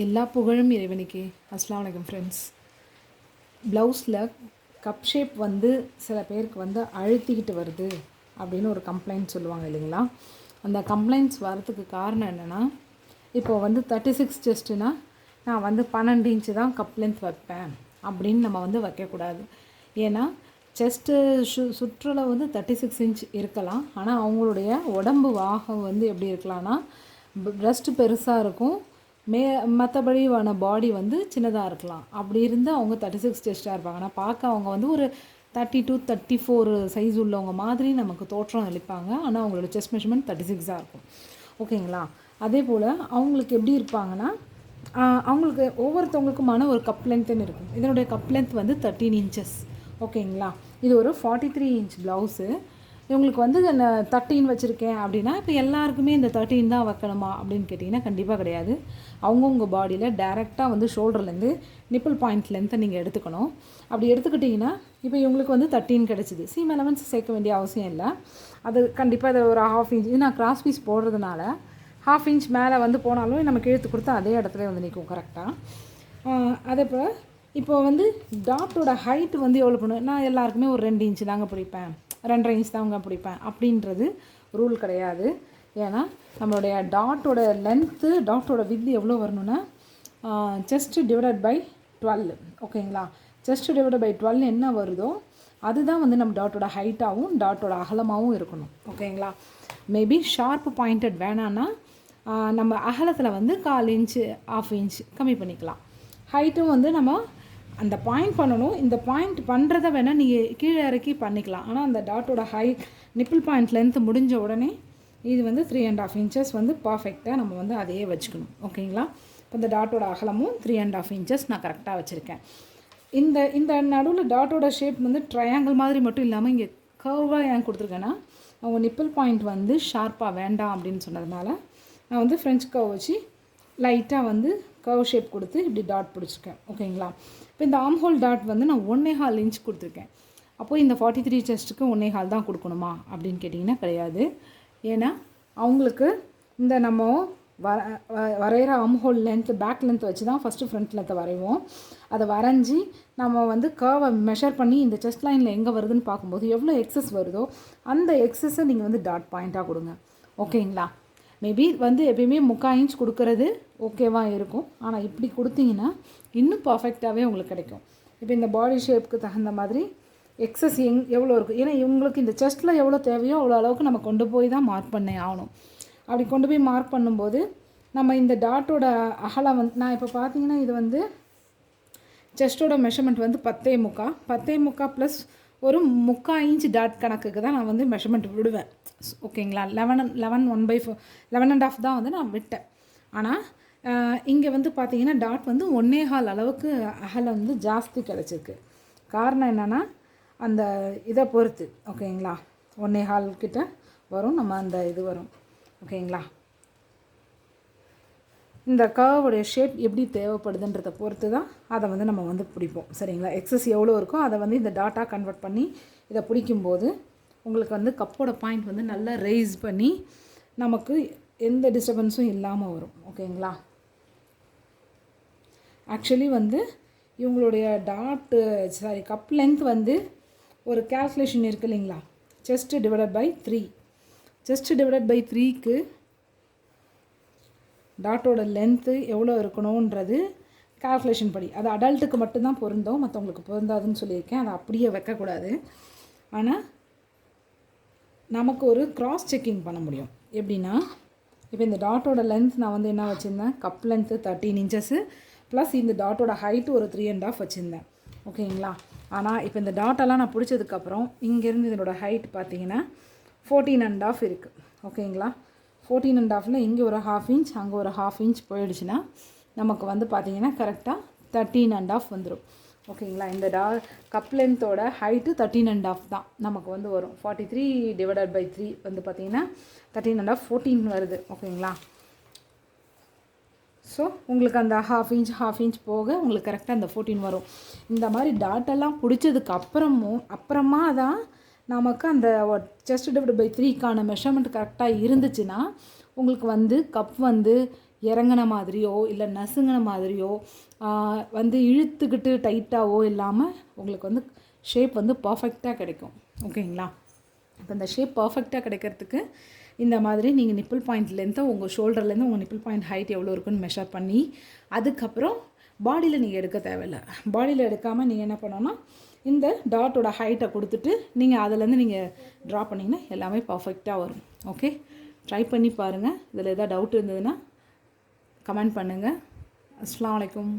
எல்லா புகழும் இறைவனுக்கே. அஸ்லாம் வலைக்கம் ஃப்ரெண்ட்ஸ் ப்ளவுஸில் கப் ஷேப் வந்து சில பேருக்கு வந்து அழுத்திக்கிட்டு வருது அப்படின்னு ஒரு கம்ப்ளைண்ட் சொல்லுவாங்க இல்லைங்களா? அந்த கம்ப்ளைண்ட்ஸ் வரத்துக்கு காரணம் என்னென்னா இப்போ வந்து தேர்ட்டி சிக்ஸ் செஸ்ட்டுனா நான் வந்து பன்னெண்டு இன்ச்சு தான் கப் லென்த் வைப்பேன் அப்படின்னு நம்ம வந்து வைக்கக்கூடாது. ஏன்னா செஸ்ட்டு சு சுற்றுலா வந்து தேர்ட்டி சிக்ஸ் இன்ச் இருக்கலாம். ஆனால் அவங்களுடைய உடம்பு வாகம் வந்து எப்படி இருக்கலாம்னா ப்ரெஸ்ட் பெருசாக இருக்கும் மே மற்றபடியான பாடி வந்து சின்னதாக இருக்கலாம். அப்படி இருந்து அவங்க தேர்ட்டி சிக்ஸ் டெஸ்ட்டாக இருப்பாங்க. ஆனால் பார்க்க அவங்க வந்து ஒரு thirty two thirty four size உள்ளவங்க மாதிரி நமக்கு தோற்றம் அளிப்பாங்க. ஆனால் அவங்களோட செஸ்ட் மெஷர்மெண்ட் தேர்ட்டி சிக்ஸாக இருக்கும். ஓகேங்களா? அதே போல் அவங்களுக்கு எப்படி இருப்பாங்கன்னா அவங்களுக்கு ஒவ்வொருத்தவங்களுக்குமான ஒரு கப் லென்த்துன்னு இருக்கும். இதனுடைய கப் லென்த் வந்து தேர்ட்டீன் இன்ச்சஸ் ஓகேங்களா? இது ஒரு ஃபார்ட்டி த்ரீ இன்ச் ப்ளவுஸு இவங்களுக்கு வந்து நான் தேர்ட்டின் வச்சுருக்கேன் அப்படின்னா இப்போ எல்லாருக்குமே இந்த தேர்ட்டின் தான் வைக்கணுமா அப்படின்னு கேட்டிங்கன்னா கண்டிப்பாக கிடையாது. அவங்கவுங்க பாடியில் டேரெக்டாக வந்து ஷோல்டர்லேருந்து நிப்பிள் பாயிண்ட் லென்த்தை நீங்கள் எடுத்துக்கணும். அப்படி எடுத்துக்கிட்டிங்கன்னா இப்போ இவங்களுக்கு வந்து தேர்ட்டின் கிடச்சிது. சீம் எலவன்ஸ் சேர்க்க வேண்டிய அவசியம் இல்லை. அது கண்டிப்பாக இதை ஒரு ஹாஃப் இன்ச் இது நான் கிராஸ் பீஸ் போடுறதுனால ஹாஃப் இன்ச் மேலே வந்து போனாலும் நமக்கு இழுத்து கொடுத்தா அதே இடத்துல வந்து நிற்கும் கரெக்டாக அதே போல் இப்போ வந்து டாட்டோட ஹைட் வந்து எவ்வளோ பண்ணுவேன் நான் எல்லாருக்குமே ஒரு ரெண்டு இன்ச்சு தாங்க பிடிப்பேன். ரெண்டரை இன்ச் தாங்க பிடிப்பேன். அப்படின்றது ரூல் கிடையாது. ஏன்னா நம்மளுடைய டாட்டோட லென்த்து டாட்டோட வித் எவ்வளோ வரணும்னா செஸ்ட் டிவைடட் பை டுவெல் ஓகேங்களா செஸ்ட் டிவைடட் பை டுவெல் என்ன வருதோ அதுதான் வந்து நம்ம டாட்டோட ஹைட்டாகவும் டாட்டோட அகலமாகவும் இருக்கணும். ஓகேங்களா மேபி ஷார்ப் பாயிண்டட் வேணான்னா நம்ம அகலத்தில் வந்து கால் இன்ச்சு ஆஃப் இன்ச் கம்மி பண்ணிக்கலாம். ஹைட்டும் வந்து நம்ம அந்த பாயிண்ட் பண்ணணும். இந்த பாயிண்ட் பண்ணுறத வேணால் நீங்கள் கீழே இறக்கி பண்ணிக்கலாம். ஆனால் அந்த டாட்டோட ஹை நிப்பிள் பாயிண்ட் லென்த்து முடிஞ்ச உடனே இது வந்து த்ரீ அண்ட் ஆஃப் இன்ச்சஸ் வந்து பர்ஃபெக்டாக நம்ம வந்து அதையே வச்சுக்கணும். ஓகேங்களா இப்போ இந்த டாட்டோட அகலமும் த்ரீ அண்ட் ஆஃப் இன்ச்சஸ் நான் கரெக்டாக வச்சுருக்கேன். இந்த இந்த நடுவில் டாட்டோட ஷேப் வந்து ட்ரையாங்கிள் மாதிரி மட்டும் இல்லாமல் இங்கே கர்வாக ஏன் கொடுத்துருக்கேன்னா அவங்க நிப்பிள் பாயிண்ட் வந்து ஷார்ப்பாக வேண்டாம் அப்படின்னு சொன்னதுனால நான் வந்து ஃப்ரெஞ்ச் கவ் வச்சு லைட்டாக வந்து கர்வ் ஷேப் கொடுத்து இப்படி டாட் பிடிச்சிருக்கேன். ஓகேங்களா இப்போ இந்த ஆம் ஹோல் டாட் வந்து நான் ஒன்னே ஹால் இன்ச் கொடுத்துருக்கேன். அப்போ இந்த ஃபார்ட்டி த்ரீ செஸ்ட்டுக்கு ஒன்னே ஹால் தான் கொடுக்கணுமா? அப்படின்னு கேட்டிங்கன்னா கிடையாது. ஏன்னா அவங்களுக்கு இந்த நம்ம வர வ- வரைகிற அம்ஹோல் லென்த் பேக் லென்த் வச்சு தான் ஃபஸ்ட்டு ஃப்ரண்ட் லென்த்தை வரைவோம். அதை வரைஞ்சி நம்ம வந்து கர்வை மெஷர் பண்ணி இந்த செஸ்ட் லைனில் எங்கே வருதுன்னு பார்க்கும்போது எவ்வளோ எக்ஸஸ் வருதோ அந்த எக்ஸஸை நீங்கள் வந்து டாட் பாயிண்ட்டாக கொடுங்க. ஓகேங்களா மேபி வந்து எப்பயுமே முக்கால் இன்ச் கொடுக்கறது ஓகேவாக இருக்கும். ஆனால் இப்படி கொடுத்தீங்கன்னா இன்னும் பர்ஃபெக்டாகவே உங்களுக்கு கிடைக்கும். இப்போ இந்த பாடி ஷேப்புக்கு தகுந்த மாதிரி எக்ஸஸ் எங் எவ்வளோ இருக்குது ஏன்னா இவங்களுக்கு இந்த செஸ்ட்டில் எவ்வளோ தேவையோ அவ்வளோ அளவுக்கு நம்ம கொண்டு போய் தான் மார்க் பண்ணே ஆகணும். அப்படி கொண்டு போய் மார்க் பண்ணும்போது நம்ம இந்த டாட்டோட அகலம் வந்து நான் இப்போ பார்த்தீங்கன்னா இது வந்து செஸ்ட்டோட மெஷர்மெண்ட் வந்து பத்தே முக்கா. பத்தே முக்கா ப்ளஸ் ஒரு முக்கா இன்ச் டாட் கணக்குக்கு தான் நான் வந்து மெஷர்மெண்ட் விடுவேன். ஓகேங்களா eleven eleven one by four eleven and half தான் வந்து நான் விட்டேன். ஆனால் இங்கே வந்து பார்த்தீங்கன்னா டாட் வந்து ஒன்னே ஹால் அளவுக்கு அகலை வந்து ஜாஸ்தி கிடச்சிருக்கு. காரணம் என்னென்னா அந்த இதை பொறுத்து. ஓகேங்களா ஒன்னே ஹால் கிட்ட வரும் நம்ம அந்த இது வரும். ஓகேங்களா இந்த கர்வோடைய ஷேப் எப்படி தேவைப்படுதுன்றதை பொறுத்து தான் அதை வந்து நம்ம வந்து பிடிப்போம். சரிங்களா? எக்ஸஸ் எவ்வளோ இருக்கோ அதை வந்து இந்த டாட்டா கன்வெர்ட் பண்ணி இதை பிடிக்கும்போது உங்களுக்கு வந்து கப்போட பாயிண்ட் வந்து நல்லா ரைஸ் பண்ணி நமக்கு எந்த டிஸ்டர்பன்ஸும் இல்லாமல் வரும். ஓகேங்களா ஆக்சுவலி வந்து இவங்களுடைய டாட்டு சாரி கப் லென்த் வந்து ஒரு கேல்குலேஷன் இருக்கு இல்லைங்களா? Chest divided by three chest divided by த்ரீக்கு டாட்டோட லென்த்து எவ்வளோ இருக்கணுன்றது கால்குலேஷன் படி. அது அடல்ட்டுக்கு மட்டும்தான் பொருந்தோம். மற்றவங்களுக்கு பொருந்தாதுன்னு சொல்லியிருக்கேன். அதை அப்படியே வைக்கக்கூடாது. ஆனால் நமக்கு ஒரு க்ராஸ் செக்கிங் பண்ண முடியும். எப்படின்னா இப்போ இந்த டாட்டோட லென்த் நான் வந்து என்ன வச்சுருந்தேன்? Cup length thirteen inches plus இந்த டாட்டோட ஹைட்டு ஒரு த்ரீ அண்ட் ஆஃப் வச்சுருந்தேன். ஓகேங்களா? ஆனால் இப்போ இந்த டாட்டெல்லாம் நான் பிடிச்சதுக்கப்புறம் இங்கேருந்து இதனோட ஹைட் பார்த்தீங்கன்னா ஃபோர்டீன் அண்ட் ஆஃப் இருக்குது ஓகேங்களா? ஃபோர்டீன் அண்ட் ஹாஃபில் இங்கே ஒரு ஹாஃப் இன்ச் அங்கே ஒரு ஹாஃப் இன்ச் போயிடுச்சுன்னா நமக்கு வந்து பார்த்திங்கன்னா கரெக்டாக தேர்ட்டீன் அண்ட் ஆஃப் வந்துடும் ஓகேங்களா இந்த டா கப் லென்த்தோட ஹைட்டு தேர்ட்டீன் அண்ட் ஆஃப் தான் நமக்கு வந்து வரும். Forty three divided by three வந்து பார்த்தீங்கன்னா தேர்ட்டீன் அண்ட் ஆஃப் ஃபோர்டீன் வருது. ஓகேங்களா ஸோ உங்களுக்கு அந்த ஹாஃப் இன்ச் ஹாஃப் இன்ச் போக உங்களுக்கு கரெக்டாக அந்த ஃபோர்டீன் வரும். இந்த மாதிரி டாட்டெல்லாம் பிடிச்சதுக்கு அப்புறமும் அப்புறமா தான் நமக்கு அந்த செஸ்ட் டிவைட் பை த்ரீக்கான மெஷர்மெண்ட் கரெக்டாக இருந்துச்சுன்னா உங்களுக்கு வந்து கப் வந்து இறங்கின மாதிரியோ இல்லை நசுங்கின மாதிரியோ வந்து இழுத்துக்கிட்டு டைட்டாகவோ இல்லாமல் உங்களுக்கு வந்து ஷேப் வந்து பர்ஃபெக்டாக கிடைக்கும். ஓகேங்களா இப்போ இந்த ஷேப் பர்ஃபெக்டாக கிடைக்கிறதுக்கு இந்த மாதிரி நீங்கள் நிப்பிள் பாயிண்ட்லேருந்து உங்கள் ஷோல்டர்லேருந்து உங்கள் நிப்பிள் பாயிண்ட் ஹைட் எவ்வளோ இருக்குன்னு மெஷர் பண்ணி அதுக்கப்புறம் பாடியில் நீங்கள் எடுக்க தேவையில்ல. பாடியில் எடுக்காமல் நீங்கள் என்ன பண்ணோன்னா இந்த டாட்டோட ஹைட்டை கொடுத்துட்டு நீங்கள் அதுலேருந்து நீங்கள் ட்ரா பண்ணிங்கன்னா எல்லாமே பர்ஃபெக்டாக வரும். ஓகே ட்ரை பண்ணி பாருங்கள் இதில் எதாவது டவுட் இருந்ததுன்னா கமெண்ட் பண்ணுங்கள் அஸ்லாம் வலைக்கம்